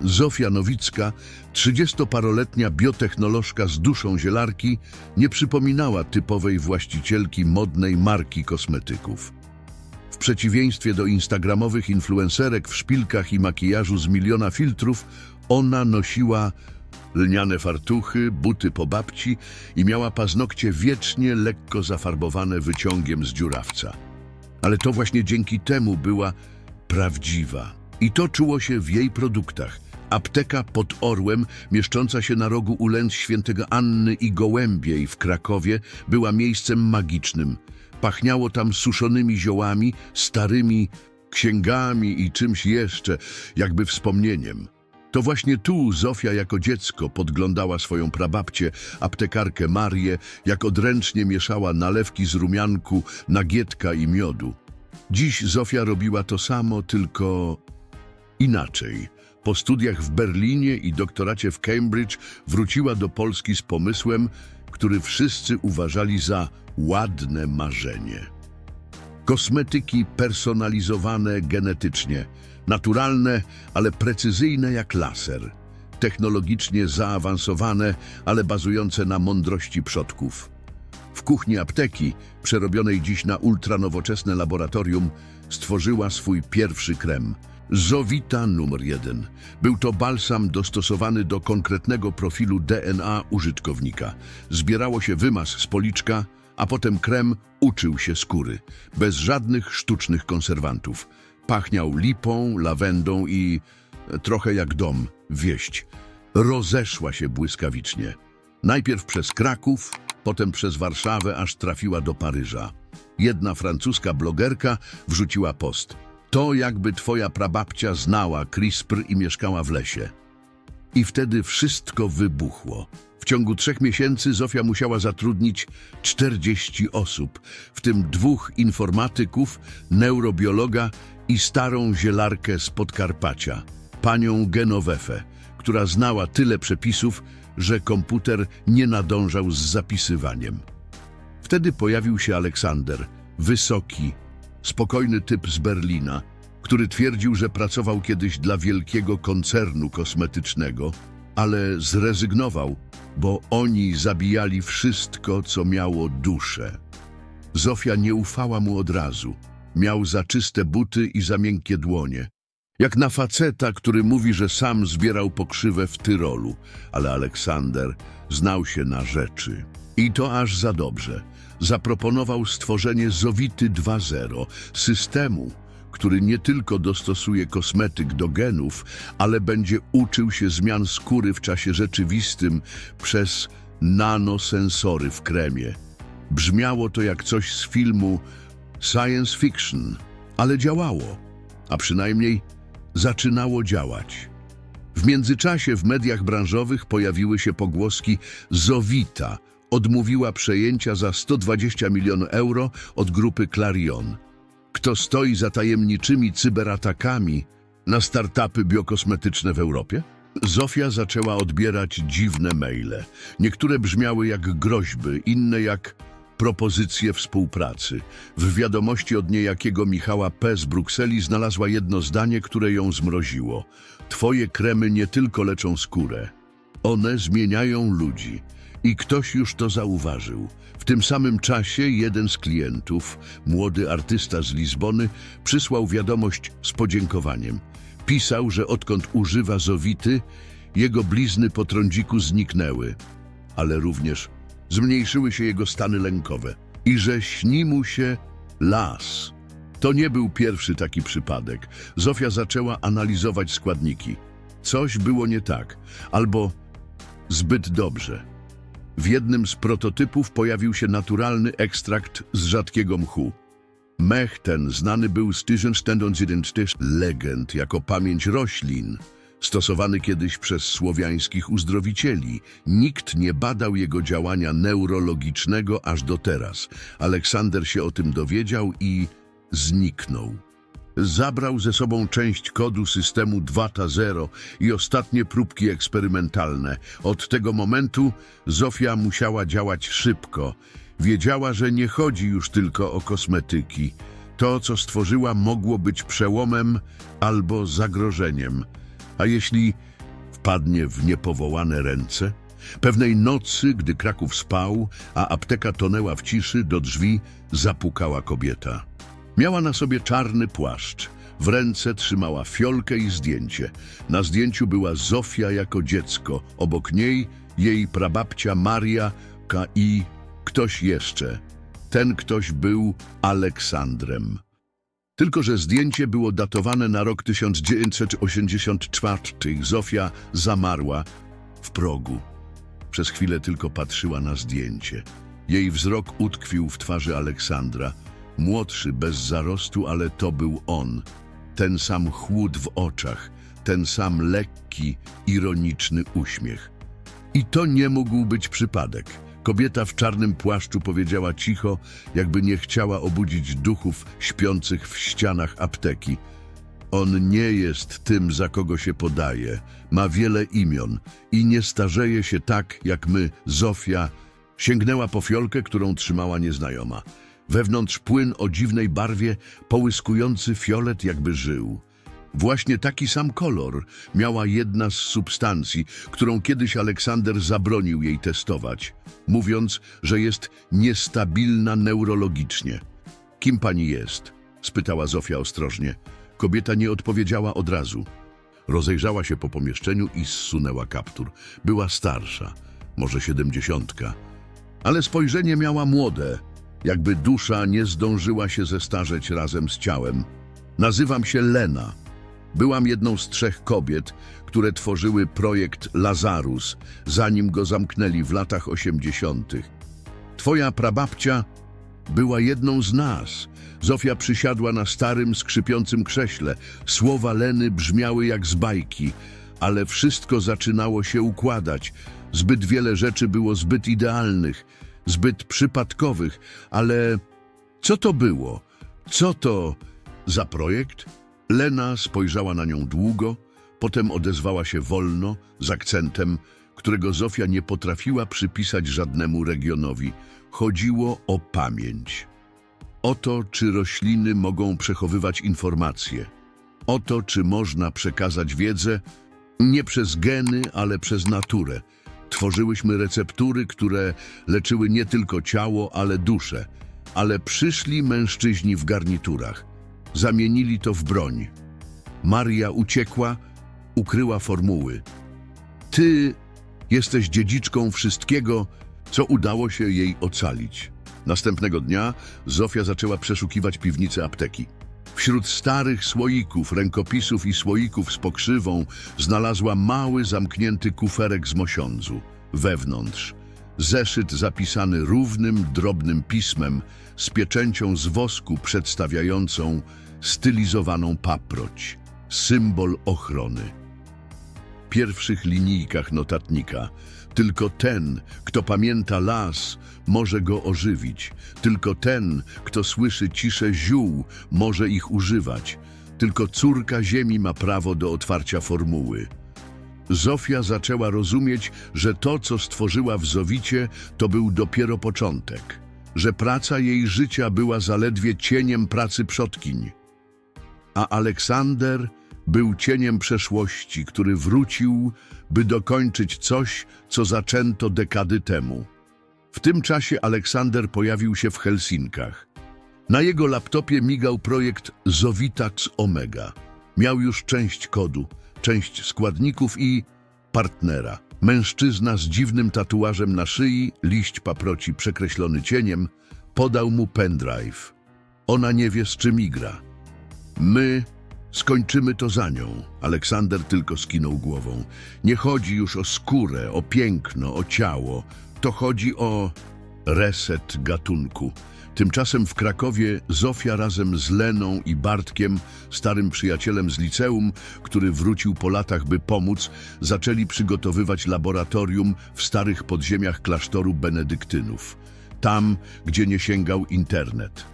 Zofia Nowicka, 30-paroletnia biotechnolożka z duszą zielarki, nie przypominała typowej właścicielki modnej marki kosmetyków. W przeciwieństwie do instagramowych influencerek w szpilkach i makijażu z miliona filtrów, ona nosiła lniane fartuchy, buty po babci i miała paznokcie wiecznie lekko zafarbowane wyciągiem z dziurawca. Ale to właśnie dzięki temu była prawdziwa. I to czuło się w jej produktach. Apteka pod Orłem, mieszcząca się na rogu ulęc świętego Anny i Gołębiej w Krakowie, była miejscem magicznym. Pachniało tam suszonymi ziołami, starymi księgami i czymś jeszcze, jakby wspomnieniem. To właśnie tu Zofia jako dziecko podglądała swoją prababcię, aptekarkę Marię, jak odręcznie mieszała nalewki z rumianku, nagietka i miodu. Dziś Zofia robiła to samo, tylko inaczej. Po studiach w Berlinie i doktoracie w Cambridge wróciła do Polski z pomysłem, który wszyscy uważali za ładne marzenie. Kosmetyki personalizowane genetycznie, naturalne, ale precyzyjne jak laser, technologicznie zaawansowane, ale bazujące na mądrości przodków. W kuchni apteki, przerobionej dziś na ultranowoczesne laboratorium, stworzyła swój pierwszy krem. Zowita numer jeden. Był to balsam dostosowany do konkretnego profilu DNA użytkownika. Zbierało się wymaz z policzka, a potem krem uczył się skóry, bez żadnych sztucznych konserwantów. Pachniał lipą, lawendą i e, trochę jak dom, wieść. Rozeszła się błyskawicznie. Najpierw przez Kraków, potem przez Warszawę, aż trafiła do Paryża. Jedna francuska blogerka wrzuciła post. To jakby twoja prababcia znała CRISPR i mieszkała w lesie. I wtedy wszystko wybuchło. W ciągu trzech miesięcy Zofia musiała zatrudnić 40 osób, w tym dwóch informatyków, neurobiologa i starą zielarkę z Podkarpacia, panią Genowefę, która znała tyle przepisów, że komputer nie nadążał z zapisywaniem. Wtedy pojawił się Aleksander, wysoki, spokojny typ z Berlina, który twierdził, że pracował kiedyś dla wielkiego koncernu kosmetycznego, ale zrezygnował, bo oni zabijali wszystko, co miało duszę. Zofia nie ufała mu od razu. Miał za czyste buty i za miękkie dłonie. Jak na faceta, który mówi, że sam zbierał pokrzywę w Tyrolu, ale Aleksander znał się na rzeczy. I to aż za dobrze. Zaproponował stworzenie Zowity 2.0, systemu, który nie tylko dostosuje kosmetyk do genów, ale będzie uczył się zmian skóry w czasie rzeczywistym przez nanosensory w kremie. Brzmiało to jak coś z filmu science fiction, ale działało, a przynajmniej zaczynało działać. W międzyczasie w mediach branżowych pojawiły się pogłoski Zowita odmówiła przejęcia za 120 milionów euro od grupy Clarion. Kto stoi za tajemniczymi cyberatakami na startupy biokosmetyczne w Europie? Zofia zaczęła odbierać dziwne maile. Niektóre brzmiały jak groźby, inne jak propozycje współpracy. W wiadomości od niejakiego Michała P. z Brukseli znalazła jedno zdanie, które ją zmroziło. Twoje kremy nie tylko leczą skórę. One zmieniają ludzi. I ktoś już to zauważył. W tym samym czasie jeden z klientów, młody artysta z Lizbony, przysłał wiadomość z podziękowaniem. Pisał, że odkąd używa Zowity, jego blizny po trądziku zniknęły, ale również zmniejszyły się jego stany lękowe i że śni mu się las. To nie był pierwszy taki przypadek. Zofia zaczęła analizować składniki. Coś było nie tak, albo zbyt dobrze. W jednym z prototypów pojawił się naturalny ekstrakt z rzadkiego mchu. Mech ten znany był z 1490 legend jako pamięć roślin, stosowany kiedyś przez słowiańskich uzdrowicieli. Nikt nie badał jego działania neurologicznego aż do teraz. Aleksander się o tym dowiedział i zniknął. Zabrał ze sobą część kodu systemu 2.0 i ostatnie próbki eksperymentalne. Od tego momentu Zofia musiała działać szybko. Wiedziała, że nie chodzi już tylko o kosmetyki. To, co stworzyła, mogło być przełomem albo zagrożeniem. A jeśli wpadnie w niepowołane ręce? Pewnej nocy, gdy Kraków spał, a apteka tonęła w ciszy, do drzwi zapukała kobieta. Miała na sobie czarny płaszcz. W ręce trzymała fiolkę i zdjęcie. Na zdjęciu była Zofia jako dziecko. Obok niej jej prababcia Maria ka- i ktoś jeszcze. Ten ktoś był Aleksandrem. Tylko, że zdjęcie było datowane na rok 1984. Zofia zamarła w progu. Przez chwilę tylko patrzyła na zdjęcie. Jej wzrok utkwił w twarzy Aleksandra. Młodszy, bez zarostu, ale to był on. Ten sam chłód w oczach, ten sam lekki, ironiczny uśmiech. I to nie mógł być przypadek. Kobieta w czarnym płaszczu powiedziała cicho, jakby nie chciała obudzić duchów śpiących w ścianach apteki. On nie jest tym, za kogo się podaje. Ma wiele imion i nie starzeje się tak, jak my, Zofia. Sięgnęła po fiolkę, którą trzymała nieznajoma. Wewnątrz płyn o dziwnej barwie, połyskujący fiolet jakby żył. Właśnie taki sam kolor miała jedna z substancji, którą kiedyś Aleksander zabronił jej testować, mówiąc, że jest niestabilna neurologicznie. Kim pani jest? spytała Zofia ostrożnie. Kobieta nie odpowiedziała od razu. Rozejrzała się po pomieszczeniu i zsunęła kaptur. Była starsza, może siedemdziesiątka, ale spojrzenie miała młode, jakby dusza nie zdążyła się zestarzeć razem z ciałem. Nazywam się Lena. Byłam jedną z trzech kobiet, które tworzyły projekt Lazarus, zanim go zamknęli w latach osiemdziesiątych. Twoja prababcia była jedną z nas. Zofia przysiadła na starym, skrzypiącym krześle. Słowa Leny brzmiały jak z bajki, ale wszystko zaczynało się układać. Zbyt wiele rzeczy było zbyt idealnych, zbyt przypadkowych, ale co to było? Co to za projekt? Lena spojrzała na nią długo, potem odezwała się wolno, z akcentem, którego Zofia nie potrafiła przypisać żadnemu regionowi. Chodziło o pamięć. O to, czy rośliny mogą przechowywać informacje. O to, czy można przekazać wiedzę nie przez geny, ale przez naturę. Tworzyłyśmy receptury, które leczyły nie tylko ciało, ale duszę. Ale przyszli mężczyźni w garniturach. Zamienili to w broń. Maria uciekła, ukryła formuły. Ty jesteś dziedziczką wszystkiego, co udało się jej ocalić. Następnego dnia Zofia zaczęła przeszukiwać piwnice apteki. Wśród starych słoików, rękopisów i słoików z pokrzywą znalazła mały, zamknięty kuferek z mosiądzu. Wewnątrz zeszyt zapisany równym, drobnym pismem z pieczęcią z wosku przedstawiającą stylizowaną paproć, symbol ochrony pierwszych linijkach notatnika. Tylko ten, kto pamięta las, może go ożywić. Tylko ten, kto słyszy ciszę ziół, może ich używać. Tylko córka ziemi ma prawo do otwarcia formuły. Zofia zaczęła rozumieć, że to, co stworzyła w Zowicie, to był dopiero początek. Że praca jej życia była zaledwie cieniem pracy przodkiń a Aleksander był cieniem przeszłości, który wrócił, by dokończyć coś, co zaczęto dekady temu. W tym czasie Aleksander pojawił się w Helsinkach. Na jego laptopie migał projekt Zovitax Omega. Miał już część kodu, część składników i partnera. Mężczyzna z dziwnym tatuażem na szyi, liść paproci przekreślony cieniem, podał mu pendrive. Ona nie wie, z czym igra. My skończymy to za nią. Aleksander tylko skinął głową. Nie chodzi już o skórę, o piękno, o ciało. To chodzi o reset gatunku. Tymczasem w Krakowie Zofia razem z Leną i Bartkiem, starym przyjacielem z liceum, który wrócił po latach, by pomóc, zaczęli przygotowywać laboratorium w starych podziemiach klasztoru benedyktynów. Tam, gdzie nie sięgał internet.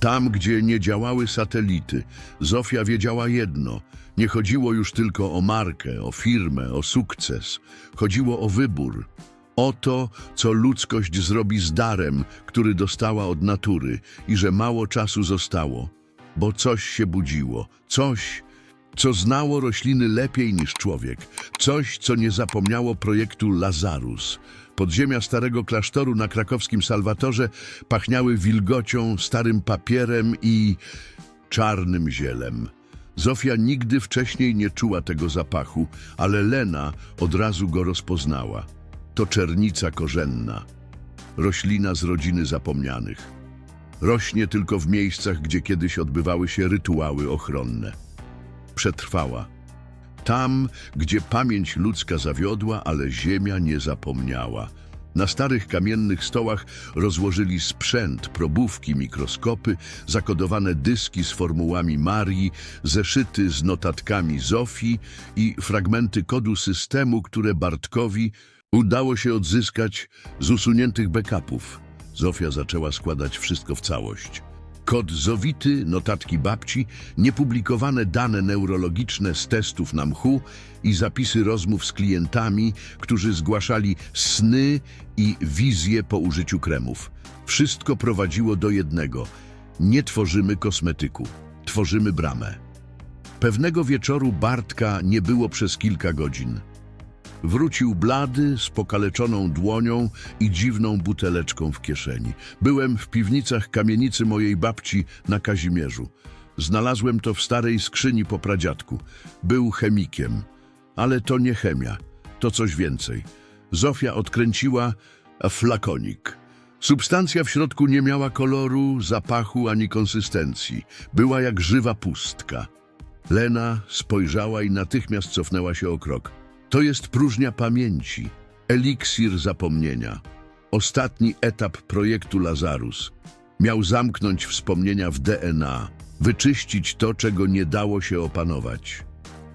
Tam, gdzie nie działały satelity, Zofia wiedziała jedno. Nie chodziło już tylko o markę, o firmę, o sukces. Chodziło o wybór. O to, co ludzkość zrobi z darem, który dostała od natury i że mało czasu zostało. Bo coś się budziło. Coś, co znało rośliny lepiej niż człowiek. Coś, co nie zapomniało projektu Lazarus. Podziemia starego klasztoru na krakowskim Salwatorze pachniały wilgocią, starym papierem i czarnym zielem. Zofia nigdy wcześniej nie czuła tego zapachu, ale Lena od razu go rozpoznała. To czernica korzenna, roślina z rodziny zapomnianych. Rośnie tylko w miejscach, gdzie kiedyś odbywały się rytuały ochronne. Przetrwała. Tam, gdzie pamięć ludzka zawiodła, ale ziemia nie zapomniała. Na starych kamiennych stołach rozłożyli sprzęt, probówki, mikroskopy, zakodowane dyski z formułami Marii, zeszyty z notatkami Zofii i fragmenty kodu systemu, które Bartkowi udało się odzyskać z usuniętych backupów. Zofia zaczęła składać wszystko w całość. Kod Zowity, notatki babci, niepublikowane dane neurologiczne z testów na mchu i zapisy rozmów z klientami, którzy zgłaszali sny i wizje po użyciu kremów. Wszystko prowadziło do jednego. Nie tworzymy kosmetyku, tworzymy bramę. Pewnego wieczoru Bartka nie było przez kilka godzin. Wrócił blady, z pokaleczoną dłonią i dziwną buteleczką w kieszeni. Byłem w piwnicach kamienicy mojej babci na Kazimierzu. Znalazłem to w starej skrzyni po pradziadku. Był chemikiem, ale to nie chemia, to coś więcej. Zofia odkręciła flakonik. Substancja w środku nie miała koloru, zapachu ani konsystencji. Była jak żywa pustka. Lena spojrzała i natychmiast cofnęła się o krok. To jest próżnia pamięci, eliksir zapomnienia. Ostatni etap projektu Lazarus. Miał zamknąć wspomnienia w DNA, wyczyścić to, czego nie dało się opanować.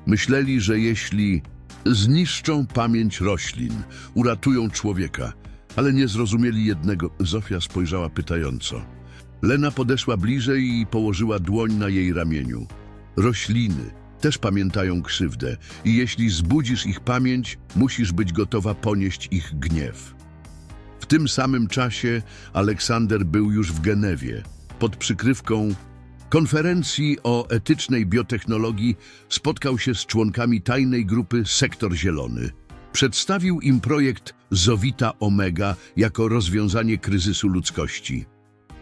Myśleli, że jeśli zniszczą pamięć roślin, uratują człowieka, ale nie zrozumieli jednego. Zofia spojrzała pytająco. Lena podeszła bliżej i położyła dłoń na jej ramieniu. Rośliny też pamiętają krzywdę i jeśli zbudzisz ich pamięć, musisz być gotowa ponieść ich gniew. W tym samym czasie Aleksander był już w Genewie. Pod przykrywką konferencji o etycznej biotechnologii spotkał się z członkami tajnej grupy Sektor Zielony. Przedstawił im projekt Zowita Omega jako rozwiązanie kryzysu ludzkości.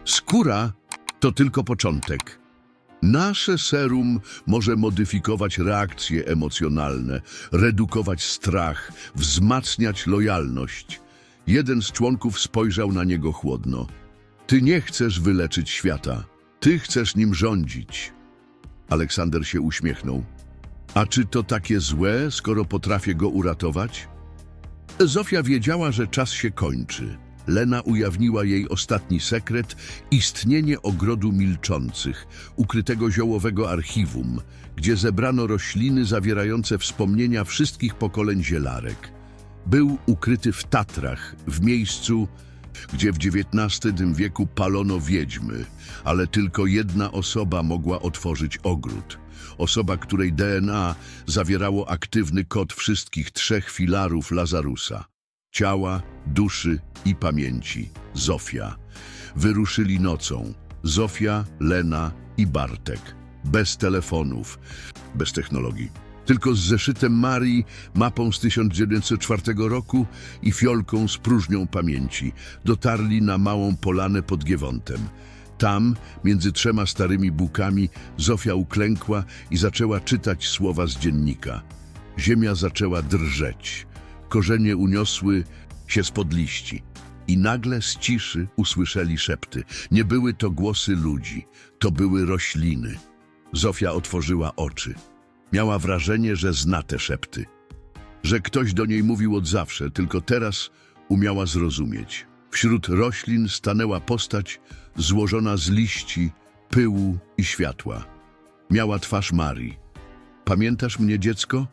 Skóra to tylko początek. Nasze serum może modyfikować reakcje emocjonalne, redukować strach, wzmacniać lojalność. Jeden z członków spojrzał na niego chłodno. Ty nie chcesz wyleczyć świata, ty chcesz nim rządzić. Aleksander się uśmiechnął. A czy to takie złe, skoro potrafię go uratować? Zofia wiedziała, że czas się kończy. Lena ujawniła jej ostatni sekret istnienie ogrodu milczących, ukrytego ziołowego archiwum, gdzie zebrano rośliny zawierające wspomnienia wszystkich pokoleń zielarek. Był ukryty w Tatrach, w miejscu, gdzie w XIX wieku palono wiedźmy, ale tylko jedna osoba mogła otworzyć ogród. Osoba, której DNA zawierało aktywny kod wszystkich trzech filarów Lazarusa ciała, duszy i pamięci. Zofia. Wyruszyli nocą. Zofia, Lena i Bartek. Bez telefonów, bez technologii. Tylko z zeszytem Marii, mapą z 1904 roku i fiolką z próżnią pamięci dotarli na małą polanę pod Giewontem. Tam, między trzema starymi bukami, Zofia uklękła i zaczęła czytać słowa z dziennika. Ziemia zaczęła drżeć. Korzenie uniosły się spod liści. I nagle z ciszy usłyszeli szepty. Nie były to głosy ludzi, to były rośliny. Zofia otworzyła oczy. Miała wrażenie, że zna te szepty. Że ktoś do niej mówił od zawsze, tylko teraz umiała zrozumieć. Wśród roślin stanęła postać złożona z liści, pyłu i światła. Miała twarz Marii. Pamiętasz mnie, dziecko?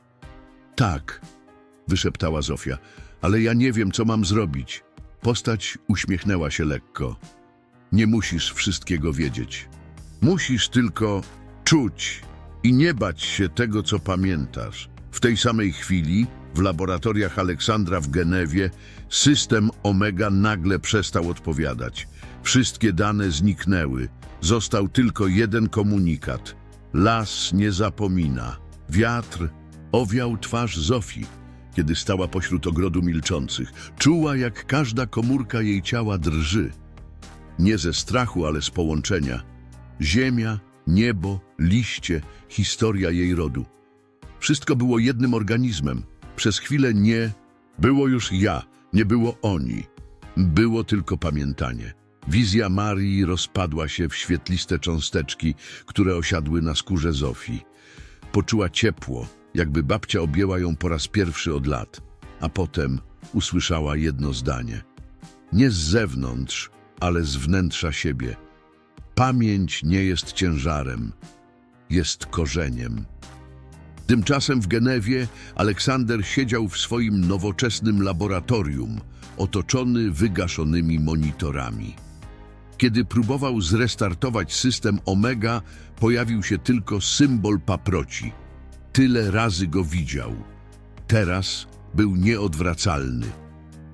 Tak, wyszeptała Zofia, ale ja nie wiem, co mam zrobić. Postać uśmiechnęła się lekko. Nie musisz wszystkiego wiedzieć. Musisz tylko czuć i nie bać się tego, co pamiętasz. W tej samej chwili, w laboratoriach Aleksandra w Genewie, system Omega nagle przestał odpowiadać. Wszystkie dane zniknęły. Został tylko jeden komunikat. Las nie zapomina. Wiatr owiał twarz Zofii, kiedy stała pośród ogrodu milczących. Czuła, jak każda komórka jej ciała drży. Nie ze strachu, ale z połączenia. Ziemia, niebo, liście, historia jej rodu. Wszystko było jednym organizmem. Przez chwilę nie było już ja, nie było oni. Było tylko pamiętanie. Wizja Marii rozpadła się w świetliste cząsteczki, które osiadły na skórze Zofii. Poczuła ciepło, jakby babcia objęła ją po raz pierwszy od lat, a potem usłyszała jedno zdanie. Nie z zewnątrz, ale z wnętrza siebie. Pamięć nie jest ciężarem, jest korzeniem. Tymczasem w Genewie Aleksander siedział w swoim nowoczesnym laboratorium, otoczony wygaszonymi monitorami. Kiedy próbował zrestartować system Omega, pojawił się tylko symbol paproci. Tyle razy go widział. Teraz był nieodwracalny.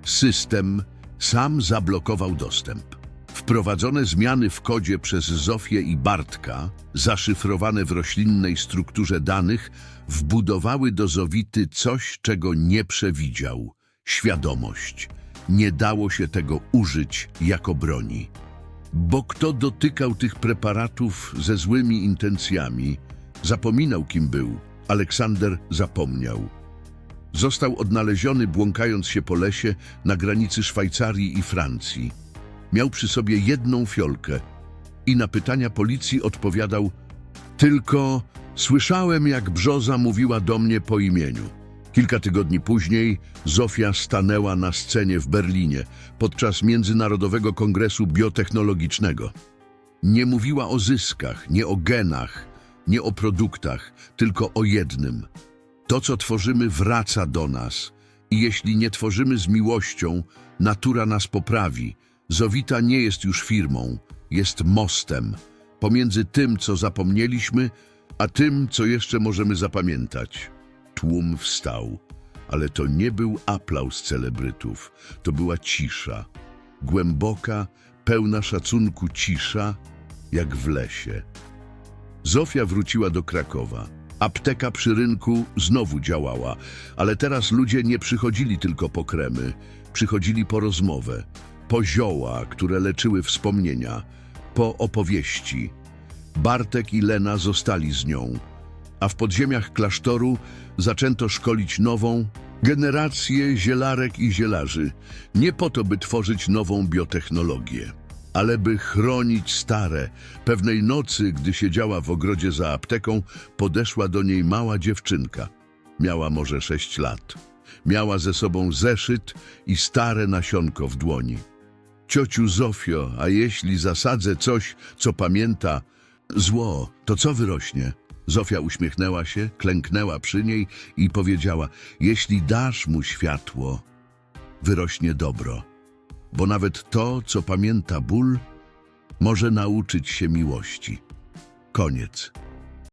System sam zablokował dostęp. Wprowadzone zmiany w kodzie przez Zofię i Bartka, zaszyfrowane w roślinnej strukturze danych, wbudowały do Zowity coś, czego nie przewidział świadomość. Nie dało się tego użyć jako broni. Bo kto dotykał tych preparatów ze złymi intencjami, zapominał kim był. Aleksander zapomniał. Został odnaleziony błąkając się po lesie na granicy Szwajcarii i Francji. Miał przy sobie jedną fiolkę i na pytania policji odpowiadał tylko słyszałem, jak brzoza mówiła do mnie po imieniu. Kilka tygodni później Zofia stanęła na scenie w Berlinie podczas Międzynarodowego Kongresu Biotechnologicznego. Nie mówiła o zyskach, nie o genach, nie o produktach, tylko o jednym. To, co tworzymy, wraca do nas. I jeśli nie tworzymy z miłością, natura nas poprawi. Zowita nie jest już firmą, jest mostem pomiędzy tym, co zapomnieliśmy, a tym, co jeszcze możemy zapamiętać. Tłum wstał, ale to nie był aplauz celebrytów, to była cisza. Głęboka, pełna szacunku cisza, jak w lesie. Zofia wróciła do Krakowa. Apteka przy rynku znowu działała, ale teraz ludzie nie przychodzili tylko po kremy, przychodzili po rozmowę, po zioła, które leczyły wspomnienia, po opowieści. Bartek i Lena zostali z nią, a w podziemiach klasztoru zaczęto szkolić nową generację zielarek i zielarzy, nie po to, by tworzyć nową biotechnologię ale by chronić stare. Pewnej nocy, gdy siedziała w ogrodzie za apteką, podeszła do niej mała dziewczynka. Miała może sześć lat. Miała ze sobą zeszyt i stare nasionko w dłoni. Ciociu Zofio, a jeśli zasadzę coś, co pamięta zło, to co wyrośnie? Zofia uśmiechnęła się, klęknęła przy niej i powiedziała: Jeśli dasz mu światło, wyrośnie dobro bo nawet to, co pamięta ból, może nauczyć się miłości. Koniec.